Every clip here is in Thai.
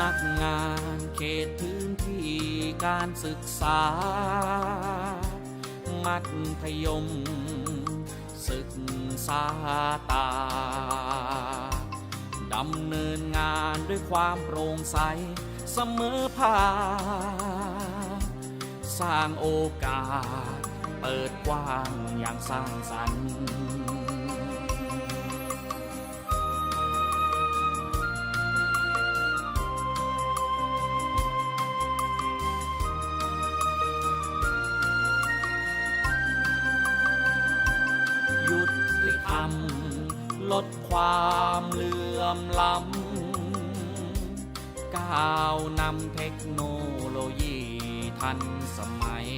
นักงานเขตพื้นที่การศึกษา มัธยม ศึกษาตา ดำเนินงานด้วยความโปร่งใสเสมอภาคสร้างโอกาส เปิดกว้างอย่างสร้างสรรค์ ลดความเหลื่อมล้ำก้าวนำเทคโนโลยีทันสมัย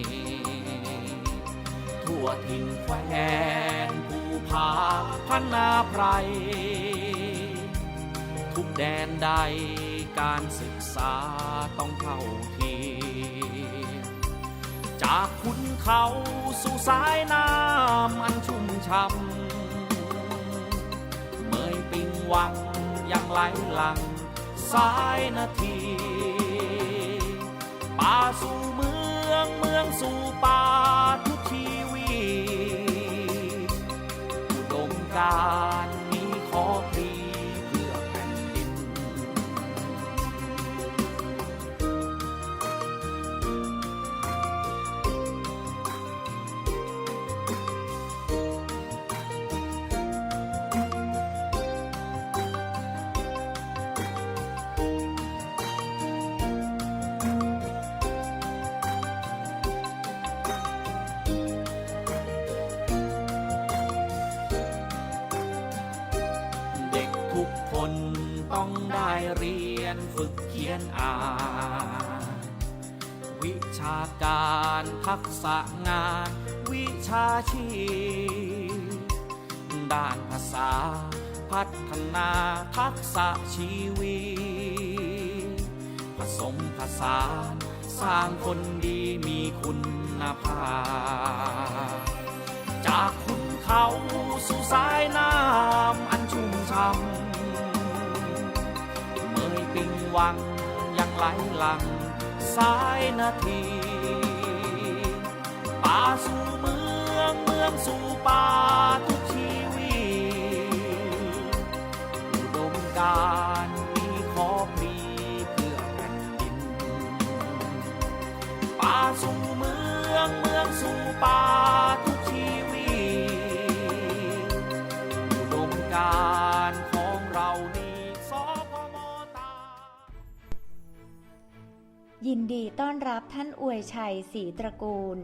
ทั่วถิ่นแควนภูผาพันนาไพร ทุกแดนใดการศึกษาต้องเข้าเทียมจากขุนเขาสู่สายน้ำอันชุ่มช่ำ วังยังไหลหลัง สายนาที เรียนฝึกเขียนอ่าน วิชาการทักษะงาน วิชาชีพ ด้านภาษา พัฒนาทักษะชีวิตผสมผสานสร้างคนดีมีคุณภาพ จากขุนเขาสู่สายน้ำอันชุ่มช่ำ วังยังไหลหลังสายนาทีป่าสู่เมืองเมืองสู่ป่าทุกชีวีอุดมการมีขอพรีเพื่อแผ่นดินป่าสู่เมืองเมืองสู่ป่า ยินดีต้อนรับท่านอวยชัยศรีตระกูล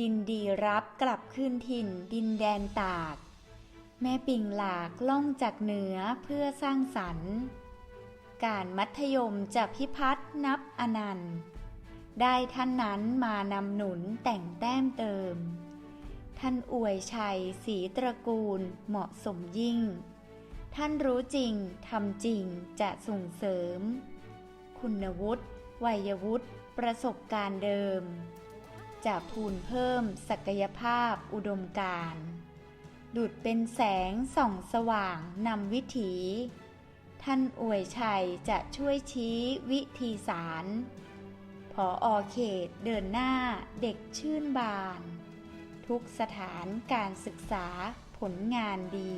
ยินดีรับกลับคืนถิ่นดินแดนตาก แม่ปิงหลากล่องจากเหนือเพื่อสร้างสรรค์การมัธยมจะพิพัฒน์นับอนันต์ ได้ท่านนั้นมานำหนุนแต่งแต้มเติม ท่านอวยชัยศรีตระกูลเหมาะสมยิ่ง ท่านรู้จริงทำจริงจะส่งเสริม คุณวุฒิ วัยวุฒิประสบการณ์เดิม จะพูนเพิ่มศักยภาพอุดมการณ์ดุดเป็นแสงส่องสว่างนำวิถี ท่านอวยชัยจะช่วยชี้วิธีสารพออเขตเดินหน้าเด็กชื่นบาน ทุกสถานการศึกษาผลงานดี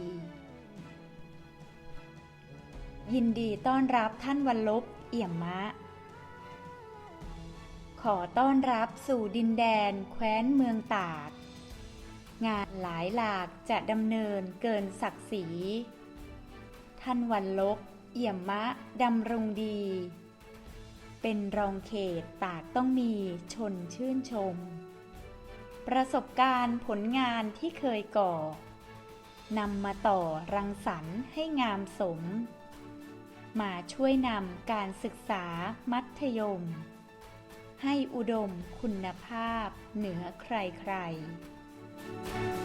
ยินดีต้อนรับท่านวันลบเอี่ยมมะ ขอต้อนรับสู่ดินแดนแคว้นเมืองตาก งานหลายหลากจะดำเนินเกินศักดิ์ศรี ท่านวันลบเอี่ยมมะดำรงดี เป็นรองเขตตากต้องมีชนชื่นชม ประสบการณ์ผลงานที่เคยก่อนำมาต่อรังสรรค์ให้งามสม มาช่วยนำการศึกษามัธยม ให้อุดมคุณภาพเหนือใครๆ